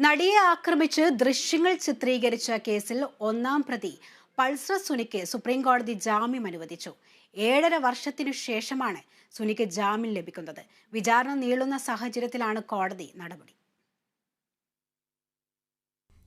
നടിയെ ആക്രമിച്ച് ദൃശ്യങ്ങൾ ചിത്രീകരിച്ച കേസിൽ ഒന്നാം പ്രതി പൾസർ സുനിക്ക് സുപ്രീം കോടതി ജാമ്യം അനുവദിച്ചു. ഏഴര വർഷത്തിനു ശേഷമാണ് സുനിക്ക് ജാമ്യം ലഭിക്കുന്നത്. വിചാരണ നീളുന്ന സാഹചര്യത്തിലാണ് കോടതി നടപടി.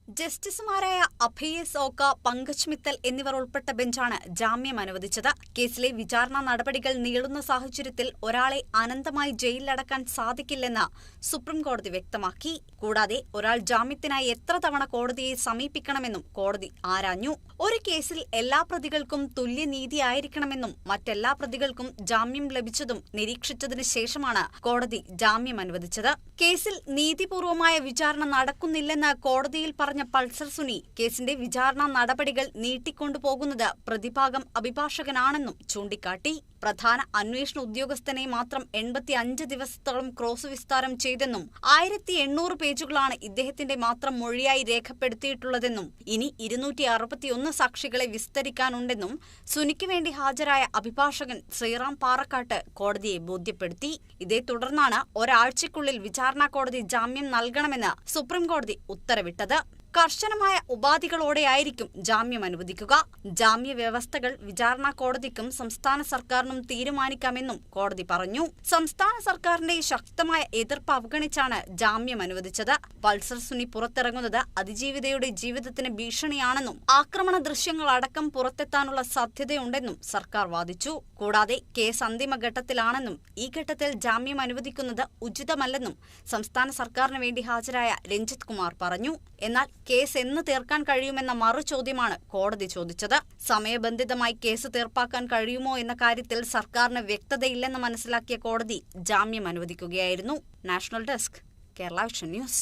ജസ്റ്റിസുമാരായ അഭയ സോക്ക പങ്കജ് മിത്തൽ എന്നിവർ ഉൾപ്പെട്ട ബെഞ്ചാണ് ജാമ്യം അനുവദിച്ചത്. കേസിലെ വിചാരണ നടപടികൾ നീളുന്ന സാഹചര്യത്തിൽ ഒരാളെ അനന്തമായി ജയിലിലടക്കാൻ സാധിക്കില്ലെന്ന് സുപ്രീംകോടതി വ്യക്തമാക്കി. കൂടാതെ ഒരാൾ ജാമ്യത്തിനായി എത്ര തവണ കോടതിയെ സമീപിക്കണമെന്നും കോടതി ആരാഞ്ഞു. ഒരു കേസിൽ എല്ലാ പ്രതികൾക്കും തുല്യനീതിയായിരിക്കണമെന്നും മറ്റെല്ലാ പ്രതികൾക്കും ജാമ്യം ലഭിച്ചതും നിരീക്ഷിച്ചതിന് ശേഷമാണ് കോടതി ജാമ്യം അനുവദിച്ചത്. കേസിൽ നീതിപൂർവമായ വിചാരണ നടക്കുന്നില്ലെന്ന് കോടതിയിൽ പറഞ്ഞ പൾസർ സുനി കേസിന്റെ വിചാരണ നടപടികൾ നീട്ടിക്കൊണ്ടുപോകുന്നത് പ്രതിഭാഗം അഭിഭാഷകനാണെന്നും ചൂണ്ടിക്കാട്ടി. പ്രധാന അന്വേഷണ ഉദ്യോഗസ്ഥനെ മാത്രം എൺപത്തി അഞ്ച് ദിവസത്തോളം ക്രോസ് വിസ്താരം ചെയ്തെന്നും ആയിരത്തി എണ്ണൂറ് പേജുകളാണ് ഇദ്ദേഹത്തിന്റെ മാത്രം മൊഴിയായി രേഖപ്പെടുത്തിയിട്ടുള്ളതെന്നും ഇനി ഇരുന്നൂറ്റി അറുപത്തിയൊന്ന് സാക്ഷികളെ വിസ്തരിക്കാനുണ്ടെന്നും സുനിക്ക് വേണ്ടി ഹാജരായ അഭിഭാഷകൻ ശ്രീറാം പാറക്കാട്ട് കോടതിയെ ബോധ്യപ്പെടുത്തി. ഇതേ തുടർന്നാണ് ഒരാഴ്ചയ്ക്കുള്ളിൽ വിചാരണ കോടതി ജാമ്യം നൽകണമെന്ന് സുപ്രീംകോടതി ഉത്തരവിട്ടത്. കർശനമായ ഉപാധികളോടെയായിരിക്കും ജാമ്യം അനുവദിക്കുക. ജാമ്യ വ്യവസ്ഥകൾ വിചാരണ കോടതിക്കും സംസ്ഥാന സർക്കാരിനും തീരുമാനിക്കാമെന്നും കോടതി പറഞ്ഞു. സംസ്ഥാന സർക്കാരിന്റെ ശക്തമായ എതിർപ്പ് അവഗണിച്ചാണ് ജാമ്യം അനുവദിച്ചത്. പൾസർ സുനി പുറത്തിറങ്ങുന്നത് അതിജീവിതയുടെ ജീവിതത്തിന് ഭീഷണിയാണെന്നും ആക്രമണ ദൃശ്യങ്ങൾ അടക്കം പുറത്തെത്താനുള്ള സാധ്യതയുണ്ടെന്നും സർക്കാർ വാദിച്ചു. കൂടാതെ കേസ് അന്തിമഘട്ടത്തിലാണെന്നും ഈ ഘട്ടത്തിൽ ജാമ്യം അനുവദിക്കുന്നത് ഉചിതമല്ലെന്നും സംസ്ഥാന സർക്കാരിന് വേണ്ടി ഹാജരായ രഞ്ജിത് കുമാർ പറഞ്ഞു. എന്നാൽ കേസ് എന്ന് തീർക്കാൻ കഴിയുമെന്ന മറു ചോദ്യമാണ് കോടതി ചോദിച്ചത്. സമയബന്ധിതമായി കേസ് തീർപ്പാക്കാൻ കഴിയുമോ എന്ന കാര്യത്തിൽ സർക്കാരിന് വ്യക്തതയില്ലെന്ന് മനസ്സിലാക്കിയ കോടതി ജാമ്യം അനുവദിക്കുകയായിരുന്നു. National desk Kerala Vision News.